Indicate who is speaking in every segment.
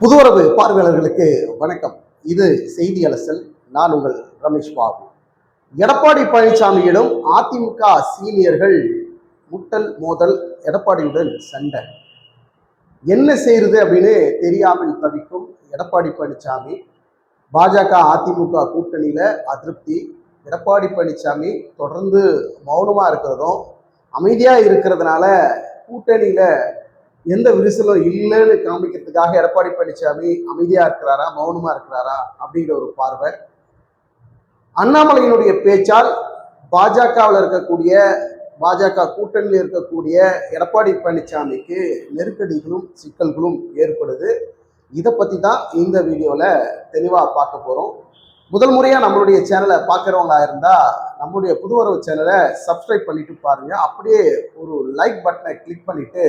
Speaker 1: புதுவரவு பார்வையாளர்களுக்கு வணக்கம். இது செய்தி அலசல் நான் உங்கள் ரமேஷ் பாபு. எடப்பாடி பழனிசாமியிடம் அதிமுக சீனியர்கள் முட்டல் மோதல் எடப்பாடியுடன் சண்டை. என்ன செய்யறது அப்படின்னு தெரியாமல் தவிக்கும் எடப்பாடி பழனிசாமி. பாஜக அதிமுக கூட்டணியில அதிருப்தி. எடப்பாடி பழனிசாமி தொடர்ந்து மௌனமா இருக்கிறதும் அமைதியா இருக்கிறதுனால கூட்டணியில எந்த விரிசலும் இல்லைன்னு காமிக்கிறதுக்காக எடப்பாடி பழனிசாமி அமைதியா இருக்கிறாரா மௌனமா இருக்கிறாரா அப்படிங்கிற ஒரு பார்வை. அண்ணாமலையினுடைய பேச்சால் பாஜகவில் இருக்கக்கூடிய பாஜக கூட்டணியில் இருக்கக்கூடிய எடப்பாடி பழனிசாமிக்கு நெருக்கடிகளும் சிக்கல்களும் ஏற்படுது. இதை பற்றி தான் இந்த வீடியோவில் தெளிவாக பார்க்க போகிறோம் முதல் முறையாக நம்மளுடைய சேனலை பார்க்குறவங்களா இருந்தால் நம்மளுடைய புதுவரவு சேனலை சப்ஸ்கிரைப் பண்ணிட்டு பாருங்கள் அப்படியே ஒரு லைக் பட்டனை கிளிக் பண்ணிவிட்டு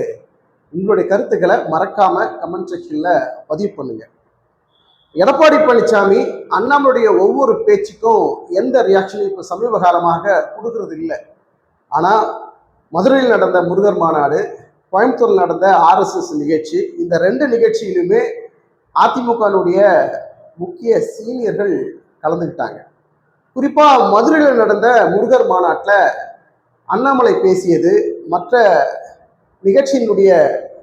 Speaker 1: உங்களுடைய கருத்துக்களை மறக்காம கமெண்ட் செக்ஷன்ல பதிவு பண்ணுங்க. எடப்பாடி பழனிசாமி அண்ணாமலுடைய ஒவ்வொரு பேச்சுக்கும் எந்த ரியாக்ஷனும் இப்போ சமீப காலமாக கொடுக்கறது இல்லை. ஆனால் மதுரையில் நடந்த முருகர் மாநாடு கோயம்புத்தூரில் நடந்த ஆர்எஸ்எஸ் நிகழ்ச்சி இந்த ரெண்டு நிகழ்ச்சியிலுமே அதிமுகனுடைய முக்கிய சீனியர்கள் கலந்துக்கிட்டாங்க. குறிப்பாக மதுரையில் நடந்த முருகர் மாநாட்டில் அண்ணாமலை பேசியது மற்ற நிகழ்ச்சியினுடைய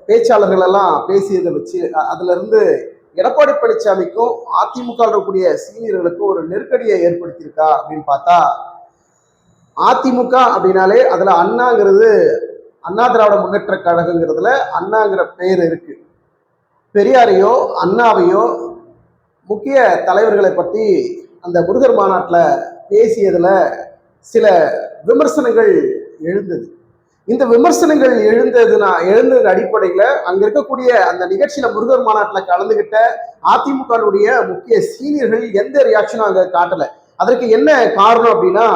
Speaker 1: பேச்சாளர்கள் எல்லாம் பேசியதை வச்சு அதுல இருந்து எடப்பாடி பழனிசாமிக்கும் அதிமுக இருக்கக்கூடிய சீனியர்களுக்கும் ஒரு நெருக்கடியை ஏற்படுத்தியிருக்கா அப்படின்னு பார்த்தா அதிமுக அப்படின்னாலே அதுல அண்ணாங்கிறது அண்ணா திராவிட முன்னேற்ற கழகங்கிறதுல அண்ணாங்கிற பெயர் இருக்கு. பெரியாரையோ அண்ணாவையோ முக்கிய தலைவர்களை பற்றி அந்த முருகர் மாநாட்டில் பேசியதில் சில விமர்சனங்கள் எழுந்தது. இந்த விமர்சனங்கள் எழுந்ததுனா எழுந்தது அடிப்படையில் அங்க இருக்கக்கூடிய அந்த நிகழ்ச்சியில முருகர் மாநாட்டில் கலந்துகிட்ட அதிமுகவுடைய முக்கிய சீனியர்கள் எந்த ரியாக்ஷனும் அங்க காட்டல. அதற்கு என்ன காரணம் அப்படின்னா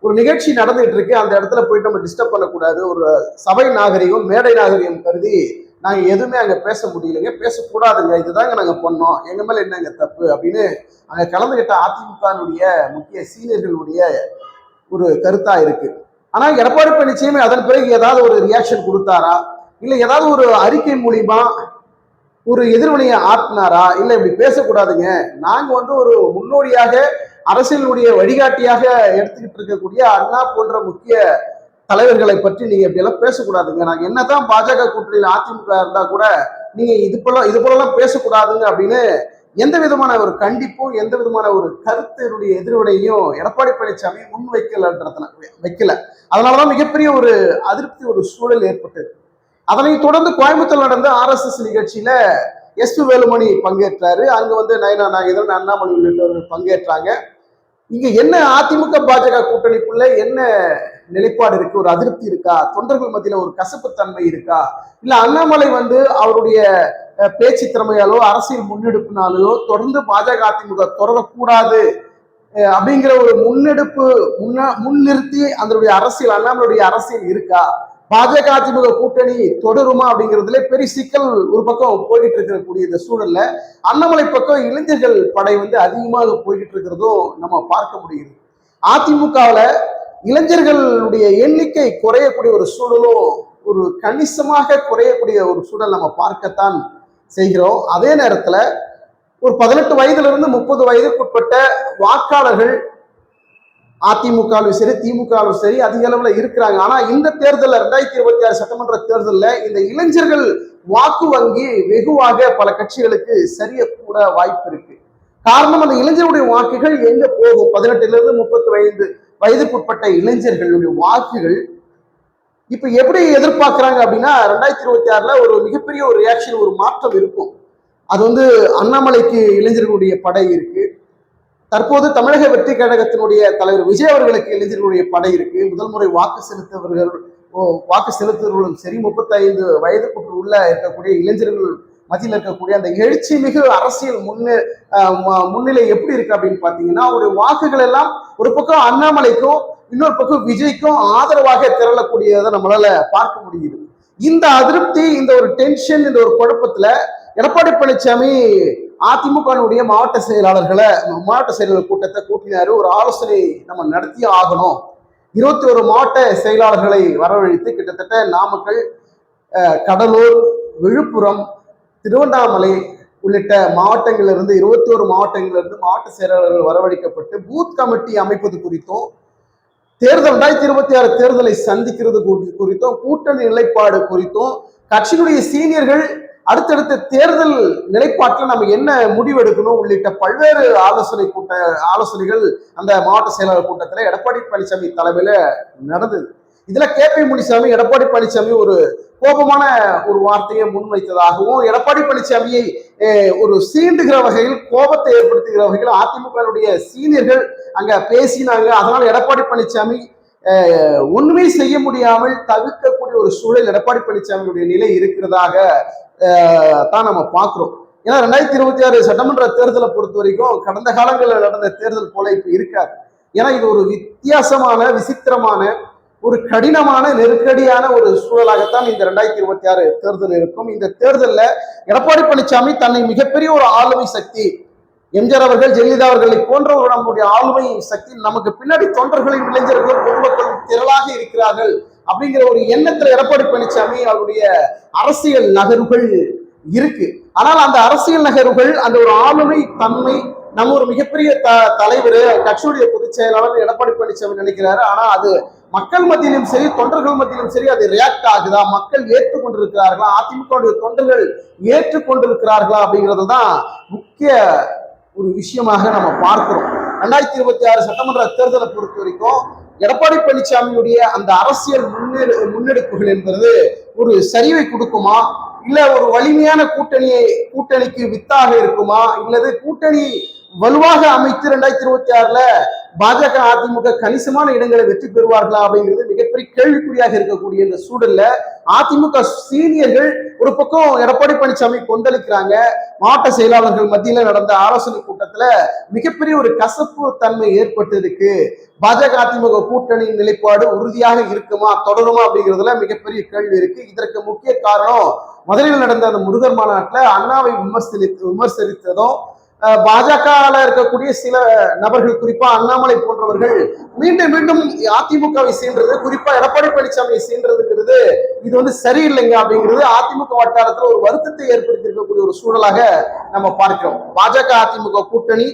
Speaker 1: ஒரு நிகழ்ச்சி நடந்துட்டு இருக்கு. அந்த இடத்துல போயிட்டு நம்ம டிஸ்டர்ப் பண்ணக்கூடாது. ஒரு சபை நாகரிகம் மேடை நாகரிகம் கருதி நாங்க எதுவுமே அங்க பேச முடியலைங்க. பேசக்கூடாதுங்க. இதுதாங்க நாங்க பண்ணோம். எங்க மேல என்னங்க தப்பு அப்படின்னு அங்க கலந்துகிட்ட அதிமுகனுடைய முக்கிய சீனியர்களுடைய ஒரு கருத்தா இருக்கு. ஆனால் எடப்பாடி பழனிசாமி அதன் பிறகு ஏதாவது ஒரு ரியாக்ஷன் கொடுத்தாரா? இல்லை ஏதாவது ஒரு அறிக்கை மூலியமா ஒரு எதிர்வினையை ஆட்டினாரா? இல்லை இப்படி பேசக்கூடாதுங்க. நாங்கள் வந்து ஒரு முன்னோடியாக அரசியலுடைய வழிகாட்டியாக எடுத்துக்கிட்டு இருக்கக்கூடிய அண்ணா போன்ற முக்கிய தலைவர்களை பற்றி நீங்கள் இப்படியெல்லாம் பேசக்கூடாதுங்க. நாங்கள் என்னதான் பாஜக கூட்டணியில் அதிமுக இருந்தால் கூட நீங்கள் இது போல இது போலலாம் பேசக்கூடாதுங்க அப்படின்னு எந்த விதமான ஒரு கண்டிப்பும் எந்த விதமான ஒரு கருத்தினுடைய எதிர்வினையும் எடப்பாடி பழனிசாமி முன் வைக்கலன்றதுன வைக்கல. அதனாலதான் மிகப்பெரிய ஒரு அதிருப்தி ஒரு சூழல் ஏற்பட்டது. அதனை தொடர்ந்து கோயம்புத்தூர் நடந்த ஆர்எஸ்எஸ் நிகழ்ச்சியில எஸ் பி வேலுமணி பங்கேற்றாரு. அங்க வந்து நயனா நாயகன் அண்ணாமலை உள்ளிட்டவர்கள் பங்கேற்றாங்க. இங்க என்ன அதிமுக பாஜக கூட்டணிக்குள்ள என்ன நிலைப்பாடு இருக்கு ஒரு அதிருப்தி இருக்கா? தொண்டர்கள் மத்தியில ஒரு கசப்புத்தன்மை இருக்கா? இல்ல அண்ணாமலை வந்து அவருடைய பேச்சு திறமையாலோ அரசியல் முன்னெடுப்பினாலோ தொடர்ந்து பாஜக அதிமுக தொடரக்கூடாது அப்படிங்கிற ஒரு முன்னெடுப்பு முன்னா முன்னிறுத்தி அதனுடைய அரசியல் அண்ணாமலையுடைய அரசியல் இருக்கா? பாஜக அதிமுக கூட்டணி தொடருமா அப்படிங்கிறதுல பெரிய சிக்கல் ஒரு பக்கம் போய்கிட்டு இருக்கக்கூடிய இந்த சூழல்ல அண்ணாமலை பக்கம் இளைஞர்கள் படை வந்து அதிகமாக போய்கிட்டு இருக்கிறதும் நம்ம பார்க்க முடியுது. அதிமுகவில் இளைஞர்களுடைய எண்ணிக்கை குறையக்கூடிய ஒரு சூழலும் ஒரு கணிசமாக குறையக்கூடிய ஒரு சூழல் நம்ம பார்க்கத்தான் செய்கிறோம். அதே நேரத்துல ஒரு பதினெட்டு வயதுல இருந்து முப்பது வயதுக்குட்பட்ட வாக்காளர்கள் அதிமுகவிலும் சரி திமுகவிலும் சரி அதிக அளவில் இருக்கிறாங்க. ஆனால் இந்த தேர்தலில் ரெண்டாயிரத்தி இருபத்தி ஆறு சட்டமன்ற தேர்தலில் இந்த இளைஞர்கள் வாக்கு வங்கி வெகுவாக பல கட்சிகளுக்கு சரிய கூட வாய்ப்பு இருக்கு. காரணம் அந்த இளைஞருடைய வாக்குகள் எங்க போகும்? பதினெட்டுல இருந்து முப்பத்தி வயது வயதுக்குட்பட்ட இளைஞர்களுடைய வாக்குகள் இப்ப எப்படி எதிர்பார்க்குறாங்க அப்படின்னா ரெண்டாயிரத்தி இருபத்தி ஆறுல ஒரு மிகப்பெரிய ஒரு ரியாக்ஷன் ஒரு மாற்றம் இருக்கும். அது வந்து அண்ணாமலைக்கு இளைஞர்களுடைய படை இருக்கு. தற்போது தமிழக வெற்றி கழகத்தினுடைய தலைவர் விஜய் அவர்களுக்கு இளைஞர்களுடைய படை இருக்கு. முதல் முறை வாக்கு செலுத்தவர்கள் வாக்கு செலுத்துவர்களும் சரி முப்பத்தைந்து வயதுக்குற்று உள்ள இருக்கக்கூடிய இளைஞர்கள் மத்தியில் இருக்கக்கூடிய அந்த எழுச்சி மிகு அரசியல் முன்னே ம- முன்னிலை எப்படி இருக்கு அப்படின்னு பாத்தீங்கன்னா அவருடைய வாக்குகள் எல்லாம் ஒரு பக்கம் அண்ணாமலைக்கும் இன்னொரு பக்கம் விஜய்க்கும் ஆதரவாக திரளக்கூடியதை நம்மளால பார்க்க முடியுது. இந்த அதிருப்தி இந்த ஒரு டென்ஷன் இந்த ஒரு குழப்பத்துல எடப்பாடி பழனிசாமி அதிமுகனுடைய மாவட்ட செயலாளர்களை மாவட்ட செயலாளர் கூட்டத்தை கூட்டினாரு. ஒரு ஆலோசனை நம்ம நடத்தியே ஆகணும். இருபத்தி ஒரு மாவட்ட செயலாளர்களை வரவழைத்து கிட்டத்தட்ட நாமக்கல் கடலூர் விழுப்புரம் திருவண்ணாமலை உள்ளிட்ட மாவட்டங்களிலிருந்து இருபத்தி ஒரு மாவட்டங்களிலிருந்து மாவட்ட செயலாளர்கள் வரவழைக்கப்பட்டு பூத் கமிட்டி அமைப்பது குறித்தும் தேர்தல் ரெண்டாயிரத்தி இருபத்தி ஆறு தேர்தலை சந்திக்கிறது குறித்தும் கூட்டணி நிலைப்பாடு குறித்தும் கட்சியினுடைய சீனியர்கள் அடுத்தடுத்த தேர்தல் நிலைப்பாட்டில் நம்ம என்ன முடிவெடுக்கணும் உள்ளிட்ட பல்வேறு ஆலோசனை கூட்ட ஆலோசனைகள் அந்த மாவட்ட செயலாளர் கூட்டத்தில் எடப்பாடி பழனிசாமி தலைமையில் நடந்தது. இதுல கே பி முனிசாமி எடப்பாடி பழனிசாமி ஒரு கோபமான ஒரு வார்த்தையை முன்வைத்ததாகவும் எடப்பாடி பழனிசாமியை ஒரு சீண்டுகிற வகையில் கோபத்தை ஏற்படுத்துகிற வகையில் அதிமுகவுடைய சீனியர்கள் அங்க பேசினாங்க. அதனால் எடப்பாடி பழனிசாமி ஒண்ணுமே செய்ய முடியாமல் தவிர்க்கக்கூடிய ஒரு சூழல் எடப்பாடி பழனிசாமியுடைய நிலை இருக்கிறதாக தான் நம்ம பார்க்குறோம். ஏன்னா ரெண்டாயிரத்தி இருபத்தி ஆறு சட்டமன்ற தேர்தலை பொறுத்த வரைக்கும் கடந்த காலங்களில் நடந்த தேர்தல் போல இப்போ இருக்காது. ஏன்னா இது ஒரு வித்தியாசமான விசித்திரமான ஒரு கடினமான நெருக்கடியான ஒரு சூழலாகத்தான் இந்த ரெண்டாயிரத்தி இருபத்தி ஆறு தேர்தல் இருக்கும். இந்த தேர்தல்ல எடப்பாடி பழனிசாமி தன்னை மிகப்பெரிய ஒரு ஆளுமை சக்தி எம்ஜிஆர் அவர்கள் ஜெயலலிதா அவர்களை போன்ற ஒரு நம்முடைய ஆளுமை சக்தி நமக்கு பின்னாடி தொண்டர்களின் இளைஞர்களும் பொதுமக்களும் திரளாக இருக்கிறார்கள் அப்படிங்கிற ஒரு எண்ணத்துல எடப்பாடி பழனிசாமி அவருடைய அரசியல் நகர்வுகள் இருக்கு. ஆனால் அந்த அரசியல் நகர்வுகள் அந்த ஒரு ஆளுமை தன்மை நம்ம ஒரு மிகப்பெரிய த தலைவர் கட்சியுடைய பொதுச் செயலாளர் எடப்பாடி பழனிசாமி நினைக்கிறாரு. ஆனா அது மக்கள் மத்தியிலும் சரி தொண்டர்கள் மத்தியிலும் சரி அது ரியாக்ட் ஆகுதா? மக்கள் ஏற்றுக்கொண்டிருக்கிறார்களா? அதிமுக தொண்டர்கள் ஏற்றுக்கொண்டிருக்கிறார்களா அப்படிங்கிறது தான் முக்கிய ஒரு விஷயமாக நம்ம பார்க்கிறோம். ரெண்டாயிரத்தி இருபத்தி ஆறு சட்டமன்ற தேர்தலை பொறுத்த வரைக்கும் எடப்பாடி பழனிசாமியுடைய அந்த அரசியல் முன்னெடு முன்னெடுப்புகள் என்பது ஒரு சரிவை கொடுக்குமா? இல்ல ஒரு வலிமையான கூட்டணியை கூட்டணிக்கு வித்தாக இருக்குமா? இல்லது கூட்டணி வலுவாக அமைத்து ரெண்டாயிரத்தி இருபத்தி ஆறுல பாஜக அதிமுக கணிசமான இடங்களை வெற்றி பெறுவார்களா அப்படிங்கிறது மிகப்பெரிய கேள்விக்குறியாக இருக்கக்கூடிய இந்த சூழல்ல அதிமுக சீனியர்கள் ஒரு பக்கம் எடப்பாடி பழனிசாமி கொந்தளிக்கிறாங்க. மாவட்ட செயலாளர்கள் மத்தியில நடந்த ஆலோசனை கூட்டத்துல மிகப்பெரிய ஒரு கசப்பு தன்மை ஏற்பட்டு இருக்கு பாஜக அதிமுக கூட்டணியின் நிலைப்பாடு உறுதியாக இருக்குமா தொடருமா அப்படிங்கிறதுல மிகப்பெரிய கேள்வி இருக்கு. இதற்கு முக்கிய காரணம் மதுரையில் நடந்த அந்த முருகர் மாநாட்டுல அண்ணாவை விமர்சனி விமர்சரித்ததும் பாஜகவில் இருக்கக்கூடிய சில நபர்கள் குறிப்பா அண்ணாமலை போன்றவர்கள் மீண்டும் மீண்டும் அதிமுகவை சீன்றது குறிப்பா எடப்பாடி பழனிசாமியை சீன்றதுங்கிறது இது வந்து சரியில்லைங்க அப்படிங்கிறது அதிமுக வட்டாரத்தில் ஒரு வருத்தத்தை ஏற்படுத்தி இருக்கக்கூடிய ஒரு சூழலாக நம்ம பார்க்கிறோம். பாஜக அதிமுக கூட்டணி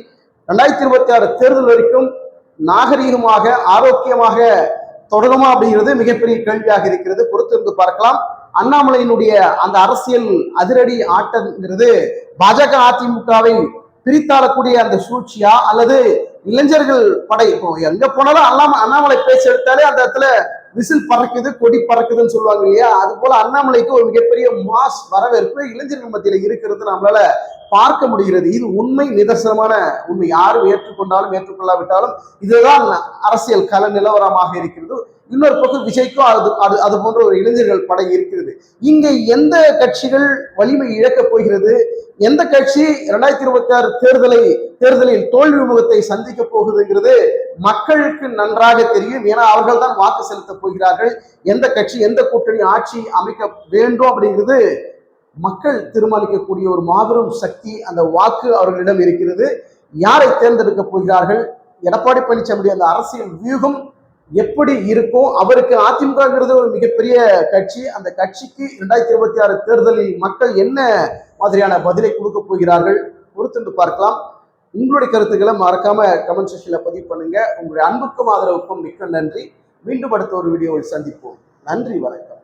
Speaker 1: ரெண்டாயிரத்தி இருபத்தி ஆறு தேர்தல் வரைக்கும் நாகரீகமாக ஆரோக்கியமாக தொடருமா அப்படிங்கிறது மிகப்பெரிய கேள்வியாக இருக்கிறது. பொறுத்திருந்து பார்க்கலாம். அண்ணாமலையினுடைய அந்த அரசியல் அதிரடி ஆட்டங்கிறது பாஜக அதிமுகவை பிரித்தாளக்கூடிய அந்த சூழ்ச்சியா? அல்லது இளைஞர்கள் படை இப்போ எங்க போனாலும் அண்ணாம அண்ணாமலை பேச்சு எடுத்தாலே அந்த இடத்துல விசில் பறக்குது கொடி பறக்குதுன்னு சொல்லுவாங்க இல்லையா? அது போல அண்ணாமலைக்கு ஒரு மிகப்பெரிய மாஸ் வரவேற்பு இளைஞர்கள் மத்தியில இருக்கிறது நம்மளால பார்க்க முடிகிறது. இது உண்மை நிதர்சனமான உண்மை. யாரும் ஏற்றுக்கொண்டாலும் ஏற்றுக்கொள்ளாவிட்டாலும் இதுதான் அரசியல் கல நிலவரமாக இருக்கிறது. இன்னொரு பக்கம் விஜய்க்கும் அது அது அது போன்ற ஒரு இளைஞர்கள் படை இருக்கிறது. இங்கே எந்த கட்சிகள் வலிமை இழக்கப் போகிறது? எந்த கட்சி இரண்டாயிரத்தி இருபத்தி ஆறு தேர்தலை தேர்தலில் தோல்வி முகத்தை சந்திக்க போகுதுங்கிறது மக்களுக்கு நன்றாக தெரியும். ஏன்னா அவர்கள் தான் வாக்கு செலுத்தப் போகிறார்கள். எந்த கட்சி எந்த கூட்டணி ஆட்சி அமைக்க வேண்டும் அப்படிங்கிறது மக்கள் தீர்மானிக்கக்கூடிய ஒரு மாபெரும் சக்தி அந்த வாக்கு அவர்களிடம் இருக்கிறது. யாரை தேர்ந்தெடுக்க போகிறார்கள்? எடப்பாடி பழனிசாமி அந்த அரசியல் வியூகம் எப்படி இருக்கும் அவருக்கு அதிமுகங்கிறது ஒரு மிகப்பெரிய கட்சி. அந்த கட்சிக்கு இரண்டாயிரத்தி இருபத்தி ஆறு தேர்தலில் மக்கள் என்ன மாதிரியான பதிலை கொடுக்க போகிறார்கள் பொறுத்துண்டு பார்க்கலாம். உங்களுடைய கருத்துக்களை மறக்காம கமெண்ட் செக்ஷன்ல பதிவு பண்ணுங்க. உங்களுடைய அன்புக்கும் ஆதரவுக்கும் மிக்க நன்றி. மீண்டும் அடுத்த ஒரு வீடியோவில் சந்திப்போம். நன்றி வணக்கம்.